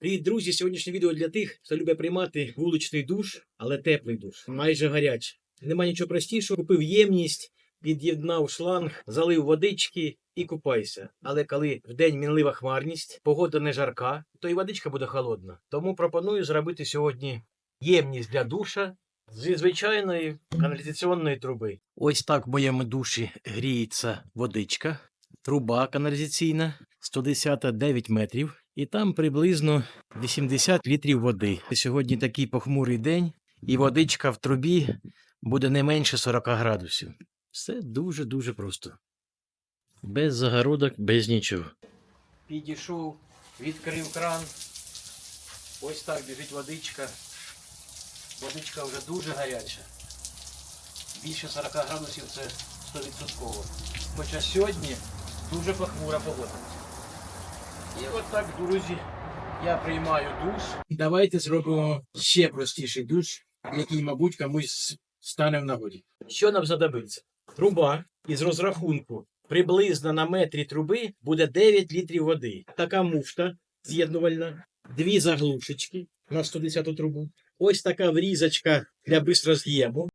Привіт, друзі! Сьогоднішнє відео для тих, хто любить приймати вуличний душ, але теплий душ, майже гарячий. Нема нічого простішого. Купив ємність, під'єднав шланг, залив водички і купайся. Але коли в день мінлива хмарність, погода не жарка, то і водичка буде холодна. Тому пропоную зробити сьогодні ємність для душа зі звичайної каналізаційної труби. Ось так в моєму душі гріється водичка, труба каналізаційна 110 метрів. І там приблизно 80 літрів води. Сьогодні такий похмурий день, і водичка в трубі буде не менше 40 градусів. Все дуже-дуже просто. Без загородок, без нічого. Підійшов, відкрив кран. Ось так біжить водичка. Водичка вже дуже гаряча. Більше 40 градусів це 100%. Хоча сьогодні дуже похмура погода. І от так, друзі, я приймаю душ. Давайте зробимо ще простіший душ, який, мабуть, комусь стане в нагоді. Що нам знадобиться? Труба із розрахунку приблизно на метрі труби буде 9 літрів води. Така муфта з'єднувальна, дві заглушечки на 110 трубу. Ось така врізочка для бистроз'єму,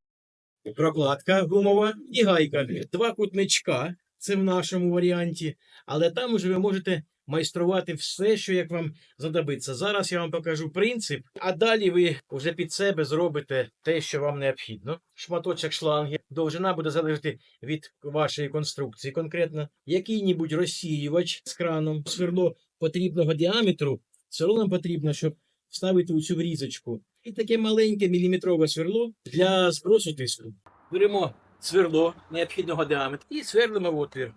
прокладка гумова і гайка. Два кутничка. Це в нашому варіанті, але там уже ви можете майструвати все, що як вам знадобиться. Зараз я вам покажу принцип, а далі ви вже під себе зробите те, що вам необхідно. Шматочок шланги. Довжина буде залежати від вашої конструкції. Конкретно який-небудь розсіювач з краном, сверло потрібного діаметру. Сверло нам потрібно, щоб вставити у цю врізочку. І таке маленьке міліметрове сверло для збросу тиску. Беремо сверло необхідного діаметру і сверлимо в отвір.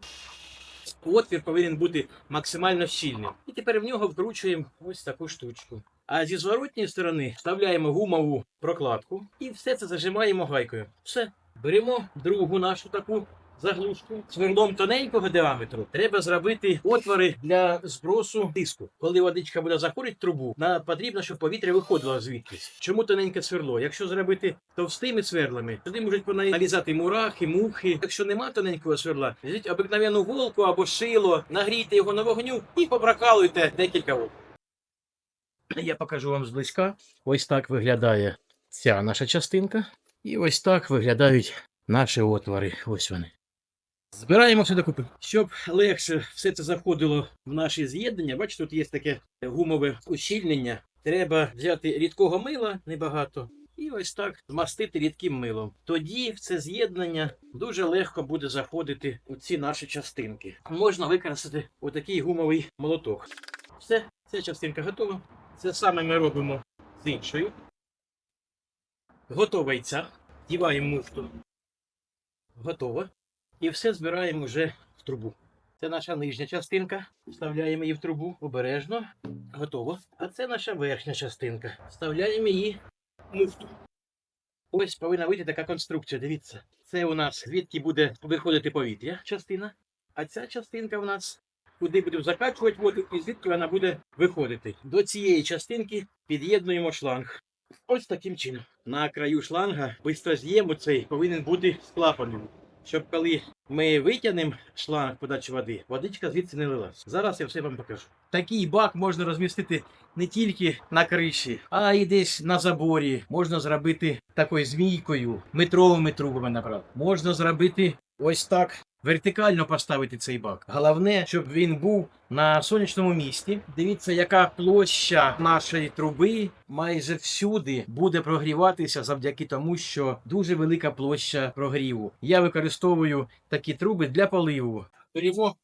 Отвір повинен бути максимально щільним. І тепер в нього вкручуємо ось таку штучку. А зі зворотньої сторони вставляємо гумову прокладку і все це зажимаємо гайкою. Все. Беремо другу нашу таку заглушку. Сверлом тоненького діаметру треба зробити отвори для збросу тиску. Коли водичка буде заходити трубу, на потрібно, щоб повітря виходило звідкись. Чому тоненьке сверло? Якщо зробити товстими сверлами, туди можуть поналізати мурахи, мухи. Якщо нема тоненького сверла, візьміть обикновену голку або шило, нагрійте його на вогню і попрокалуйте декілька вол. Я покажу вам зблизька. Ось так виглядає ця наша частинка. І ось так виглядають наші отвори. Ось вони. Збираємо все докупи. Щоб легше все це заходило в наші з'єднання, бачите, тут є таке гумове ущільнення. Треба взяти рідкого мила небагато. І ось так змастити рідким милом. Тоді в це з'єднання дуже легко буде заходити у ці наші частинки. Можна використати отакий гумовий молоток. Все, ця частинка готова. Це саме ми робимо з іншою. Готова і ця. Діваємо муфту. Готово. І все збираємо вже в трубу. Це наша нижня частинка. Вставляємо її в трубу обережно. Готово. А це наша верхня частинка. Вставляємо її в муфту. Ось повинна вийти така конструкція. Дивіться. Це у нас звідки буде виходити повітря частина. А ця частинка у нас куди будемо закачувати воду, і звідки вона буде виходити. До цієї частинки під'єднуємо шланг. Ось таким чином. На краю шланга бистроз'єм цей повинен бути з клапаном. Щоб коли ми витягнемо шланг подачі води, водичка звідси не лилась. Зараз я все вам покажу. Такий бак можна розмістити не тільки на криші, а й десь на заборі. Можна зробити такою змійкою, метровими трубами наприклад. Можна зробити ось так. Вертикально поставити цей бак. Головне, щоб він був на сонячному місці. Дивіться, яка площа нашої труби майже всюди буде прогріватися завдяки тому, що дуже велика площа прогріву. Я використовую такі труби для поливу. Беремо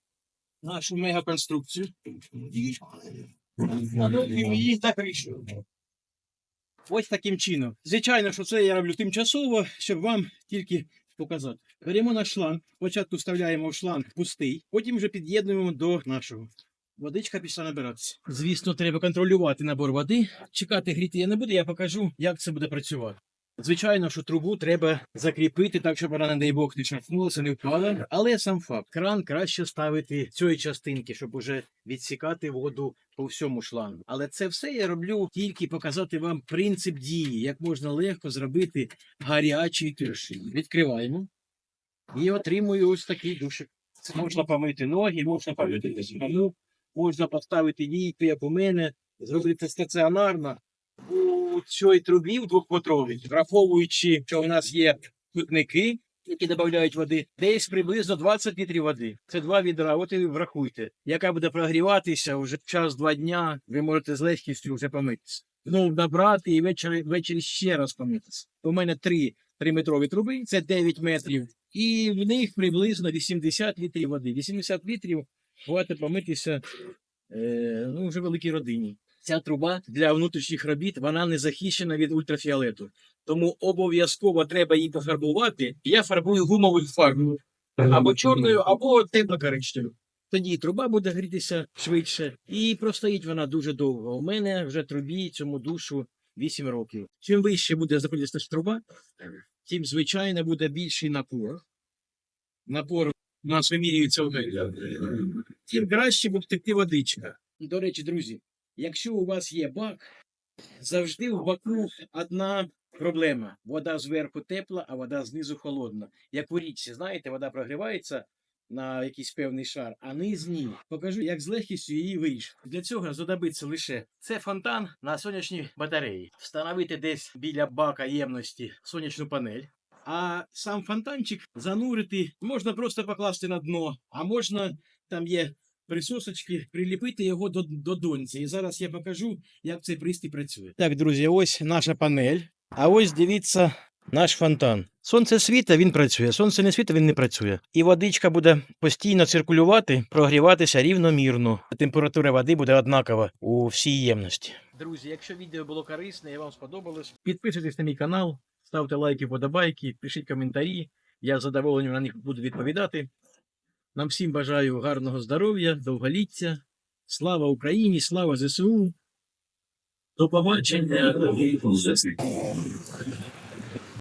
нашу мегаконструкцію. Її кришу. Ось таким чином. Звичайно, що це я роблю тимчасово, щоб вам тільки показати. Беремо наш шланг, спочатку вставляємо в шланг пустий, потім вже під'єднуємо до нашого. Водичка пішла набиратися. Звісно, треба контролювати набор води. Чекати гріти я не буду, я покажу, як це буде працювати. Звичайно, що трубу треба закріпити так, щоб вона, не дай Бог, не шарпнулася, не впала. Але сам факт, кран краще ставити цієї частинки, щоб уже відсікати воду по всьому шлангу. Але це все я роблю тільки показати вам принцип дії, як можна легко зробити гарячий тиршин. Відкриваємо і отримую ось такий душик. Можна помити ноги, можна помити спину, можна поставити лійку, як у мене, зробити стаціонарно у цій трубі в двохметровій, враховуючи, що у нас є питники, які додають води, десь приблизно 20 літрів води. Це два відра. От і врахуйте. Яка буде прогріватися вже час-два дня, ви можете з легкістю вже помитися. Ну, набрати і ввечері, ввечері ще раз помитися. У мене три 3-метрові труби, це 9 метрів, і в них приблизно 80 літрів води. 80 літрів хватить помитися е, ну, вже великій родині. Ця труба для внутрішніх робіт вона не захищена від ультрафіолету. Тому обов'язково треба її пофарбувати. Я фарбую гумовою фарбою або чорною, або темно-коричневою. Тоді труба буде грітися швидше, і простоїть вона дуже довго. У мене вже трубі цьому душу 8 років. Чим вище буде знаходитися труба, тим, звичайно, буде більший напор. Напор у нас вимірюється в метрах. Тим краще буде текти водичка. До речі, друзі, якщо у вас є бак, завжди в баку одна проблема. Вода зверху тепла, а вода знизу холодна. Як у річці, знаєте, вода прогрівається на якийсь певний шар, а низ ні. Покажу, як з легкістю її вийшло. Для цього знадобиться лише це фонтан на сонячній батареї. Встановити десь біля бака ємності сонячну панель. А сам фонтанчик занурити можна просто покласти на дно, а можна там є присосочки, приліпити його до, до доньці. І зараз я покажу, як цей пристрій працює. Так, друзі, ось наша панель. А ось дивіться наш фонтан. Сонце світа, він працює, сонце не світа, він не працює. І водичка буде постійно циркулювати, прогріватися рівномірно. Температура води буде однакова у всій ємності. Друзі, якщо відео було корисне і вам сподобалось, підписуйтесь на мій канал, ставте лайки, подобайки, пишіть коментарі. Я з задоволенням на них буду відповідати. Нам всім бажаю гарного здоров'я, довголіття. Слава Україні, слава ЗСУ. До побачення.